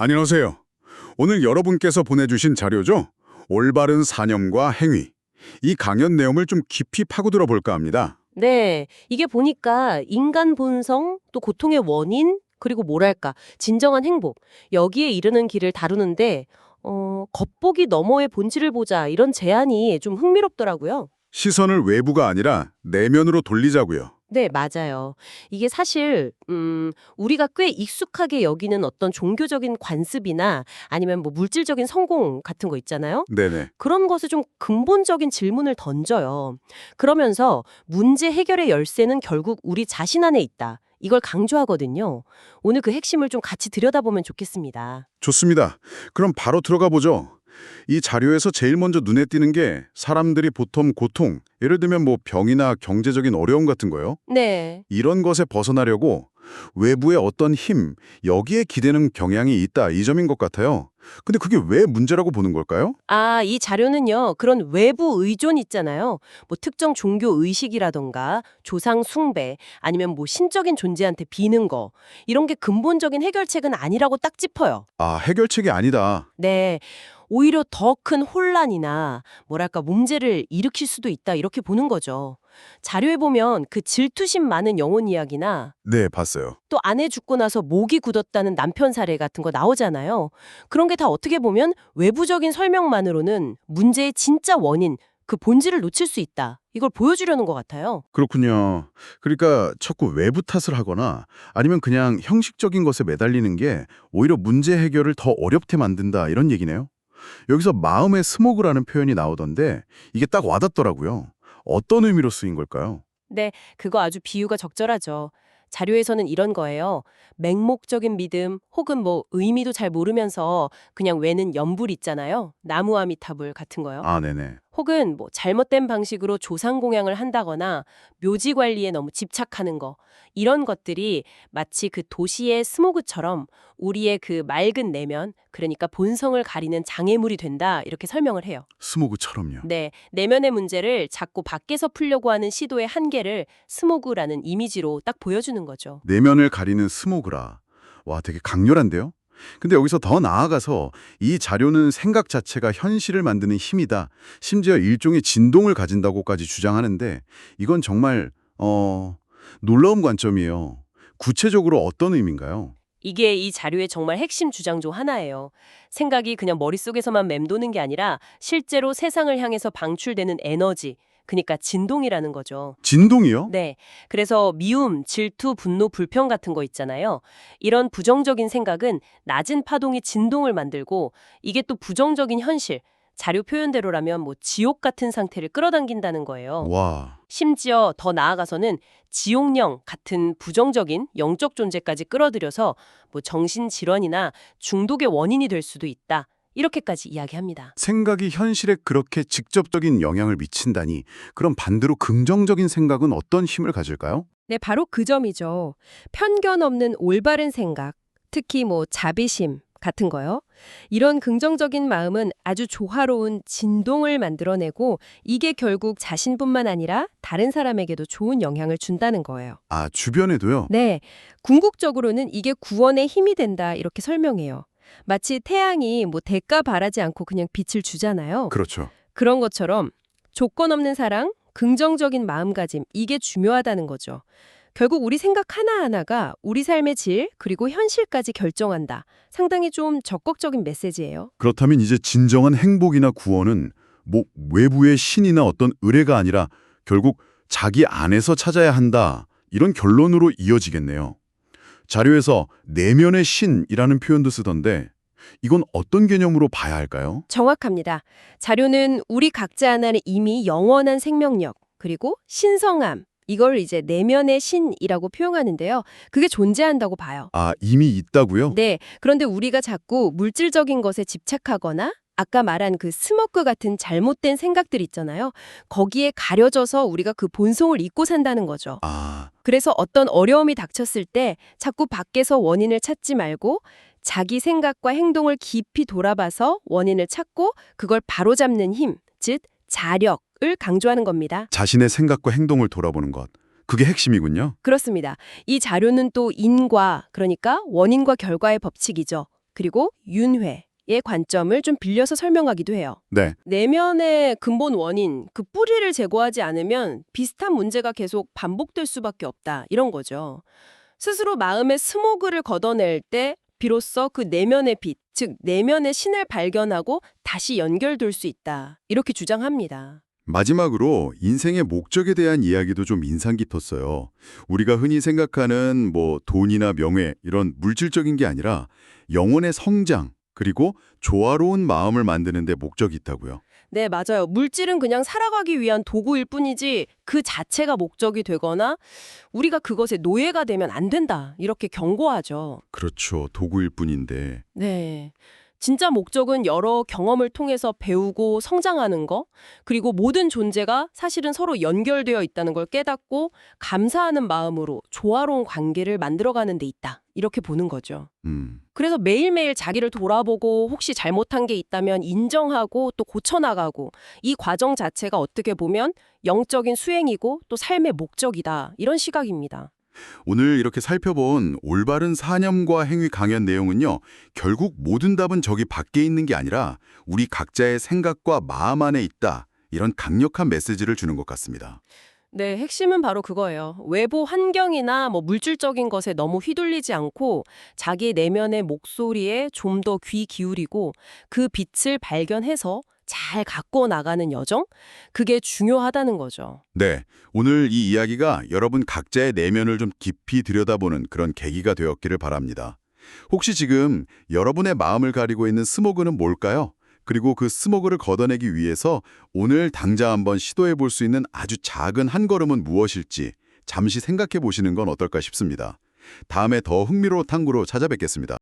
안녕하세요. 오늘 여러분께서 보내주신 자료죠? 올바른 사념과 행위. 이 강연 내용을 좀 깊이 파고들어 볼까 합니다. 네, 이게 보니까 인간 본성, 또 고통의 원인, 그리고 뭐랄까, 진정한 행복, 여기에 이르는 길을 다루는데, 어, 겉보기 너머의 본질을 보자, 이런 제안이 좀 흥미롭더라고요. 시선을 외부가 아니라 내면으로 돌리자고요. 네, 맞아요. 이게 사실, 음, 우리가 꽤 익숙하게 여기는 어떤 종교적인 관습이나 아니면 뭐 물질적인 성공 같은 거 있잖아요. 네네. 그런 것에 좀 근본적인 질문을 던져요. 그러면서 문제 해결의 열쇠는 결국 우리 자신 안에 있다. 이걸 강조하거든요. 오늘 그 핵심을 좀 같이 들여다보면 좋겠습니다. 좋습니다. 그럼 바로 들어가 보죠. 이 자료에서 제일 먼저 눈에 띄는 게 사람들이 보통 고통, 예를 들면 뭐 병이나 경제적인 어려움 같은 거요. 네. 이런 것에 벗어나려고 외부의 어떤 힘, 여기에 기대는 경향이 있다 이 점인 것 같아요. 근데 그게 왜 문제라고 보는 걸까요? 아, 이 자료는요, 그런 외부 의존 있잖아요. 뭐 특정 종교 의식이라던가 조상 숭배, 아니면 뭐 신적인 존재한테 비는 거, 이런 게 근본적인 해결책은 아니라고 딱 짚어요. 아, 해결책이 아니다. 네. 오히려 더 큰 혼란이나 뭐랄까 문제를 일으킬 수도 있다 이렇게 보는 거죠. 자료에 보면 그 질투심 많은 영혼 이야기나 네, 봤어요. 또 아내 죽고 나서 목이 굳었다는 남편 사례 같은 거 나오잖아요. 그런 게 다 어떻게 보면 외부적인 설명만으로는 문제의 진짜 원인, 그 본질을 놓칠 수 있다. 이걸 보여주려는 것 같아요. 그렇군요. 그러니까 자꾸 외부 탓을 하거나 아니면 그냥 형식적인 것에 매달리는 게 오히려 문제 해결을 더 어렵게 만든다 이런 얘기네요. 여기서 마음의 스모그라는 표현이 나오던데 이게 딱 와닿더라고요. 어떤 의미로 쓰인 걸까요? 네, 그거 아주 비유가 적절하죠. 자료에서는 이런 거예요. 맹목적인 믿음 혹은 뭐 의미도 잘 모르면서 그냥 외는 연불 있잖아요. 나무아미타불 같은 거요. 아, 네네. 혹은 뭐 잘못된 방식으로 조상 공양을 한다거나 묘지 관리에 너무 집착하는 거. 이런 것들이 마치 그 도시의 스모그처럼 우리의 그 맑은 내면, 그러니까 본성을 가리는 장애물이 된다. 이렇게 설명을 해요. 스모그처럼요. 네, 내면의 문제를 자꾸 밖에서 풀려고 하는 시도의 한계를 스모그라는 이미지로 딱 보여주는 거죠. 내면을 가리는 스모그라. 와, 되게 강렬한데요? 근데 여기서 더 나아가서 이 자료는 생각 자체가 현실을 만드는 힘이다. 심지어 일종의 진동을 가진다고까지 주장하는데 이건 정말 어 놀라운 관점이에요. 구체적으로 어떤 의미인가요? 이게 이 자료의 정말 핵심 주장 중 하나예요. 생각이 그냥 머릿속에서만 맴도는 게 아니라 실제로 세상을 향해서 방출되는 에너지, 그러니까 진동이라는 거죠. 진동이요? 네. 그래서 미움, 질투, 분노, 불평 같은 거 있잖아요. 이런 부정적인 생각은 낮은 파동이 진동을 만들고 이게 또 부정적인 현실, 자료 표현대로라면 뭐 지옥 같은 상태를 끌어당긴다는 거예요. 와, 심지어 더 나아가서는 지옥령 같은 부정적인 영적 존재까지 끌어들여서 뭐 정신질환이나 중독의 원인이 될 수도 있다. 이렇게까지 이야기합니다. 생각이 현실에 그렇게 직접적인 영향을 미친다니 그럼 반대로 긍정적인 생각은 어떤 힘을 가질까요? 네, 바로 그 점이죠. 편견 없는 올바른 생각, 특히 뭐 자비심 같은 거요. 이런 긍정적인 마음은 아주 조화로운 진동을 만들어내고 이게 결국 자신뿐만 아니라 다른 사람에게도 좋은 영향을 준다는 거예요. 아, 주변에도요? 네, 궁극적으로는 이게 구원의 힘이 된다 이렇게 설명해요. 마치 태양이 뭐 대가 바라지 않고 그냥 빛을 주잖아요. 그렇죠. 그런 것처럼 조건 없는 사랑, 긍정적인 마음가짐, 이게 중요하다는 거죠. 결국 우리 생각 하나하나가 우리 삶의 질, 그리고 현실까지 결정한다. 상당히 좀 적극적인 메시지예요. 그렇다면 이제 진정한 행복이나 구원은 뭐 외부의 신이나 어떤 의뢰가 아니라 결국 자기 안에서 찾아야 한다. 이런 결론으로 이어지겠네요. 자료에서 내면의 신이라는 표현도 쓰던데 이건 어떤 개념으로 봐야 할까요? 정확합니다. 자료는 우리 각자 안에 이미 영원한 생명력, 그리고 신성함, 이걸 이제 내면의 신이라고 표현하는데요. 그게 존재한다고 봐요. 아, 이미 있다고요? 네. 그런데 우리가 자꾸 물질적인 것에 집착하거나 아까 말한 그 스모크 같은 잘못된 생각들 있잖아요. 거기에 가려져서 우리가 그 본성을 잊고 산다는 거죠. 아, 그래서 어떤 어려움이 닥쳤을 때 자꾸 밖에서 원인을 찾지 말고 자기 생각과 행동을 깊이 돌아봐서 원인을 찾고 그걸 바로잡는 힘, 즉 자력을 강조하는 겁니다. 자신의 생각과 행동을 돌아보는 것. 그게 핵심이군요. 그렇습니다. 이 자료는 또 인과, 그러니까 원인과 결과의 법칙이죠. 그리고 윤회 의 관점을 좀 빌려서 설명하기도 해요. 네. 내면의 근본 원인, 그 뿌리를 제거하지 않으면 비슷한 문제가 계속 반복될 수밖에 없다. 이런 거죠. 스스로 마음의 스모그를 걷어낼 때 비로소 그 내면의 빛, 즉 내면의 신을 발견하고 다시 연결될 수 있다. 이렇게 주장합니다. 마지막으로 인생의 목적에 대한 이야기도 좀 인상 깊었어요. 우리가 흔히 생각하는 뭐 돈이나 명예 이런 물질적인 게 아니라 영혼의 성장 그리고 조화로운 마음을 만드는 데 목적이 있다고요. 네, 맞아요. 물질은 그냥 살아가기 위한 도구일 뿐이지 그 자체가 목적이 되거나 우리가 그것에 노예가 되면 안 된다. 이렇게 경고하죠. 그렇죠. 도구일 뿐인데. 네. 진짜 목적은 여러 경험을 통해서 배우고 성장하는 거, 그리고 모든 존재가 사실은 서로 연결되어 있다는 걸 깨닫고 감사하는 마음으로 조화로운 관계를 만들어가는 데 있다. 이렇게 보는 거죠. 음. 그래서 매일매일 자기를 돌아보고 혹시 잘못한 게 있다면 인정하고 또 고쳐나가고 이 과정 자체가 어떻게 보면 영적인 수행이고 또 삶의 목적이다. 이런 시각입니다. 오늘 이렇게 살펴본 올바른 사념과 행위 강연 내용은요. 결국 모든 답은 저기 밖에 있는 게 아니라 우리 각자의 생각과 마음 안에 있다. 이런 강력한 메시지를 주는 것 같습니다. 네, 핵심은 바로 그거예요. 외부 환경이나 뭐 물질적인 것에 너무 휘둘리지 않고 자기 내면의 목소리에 좀 더 귀 기울이고 그 빛을 발견해서 잘 갖고 나가는 여정? 그게 중요하다는 거죠. 네, 오늘 이 이야기가 여러분 각자의 내면을 좀 깊이 들여다보는 그런 계기가 되었기를 바랍니다. 혹시 지금 여러분의 마음을 가리고 있는 스모그는 뭘까요? 그리고 그 스모그를 걷어내기 위해서 오늘 당장 한번 시도해 볼 수 있는 아주 작은 한 걸음은 무엇일지 잠시 생각해 보시는 건 어떨까 싶습니다. 다음에 더 흥미로운 탐구로 찾아뵙겠습니다.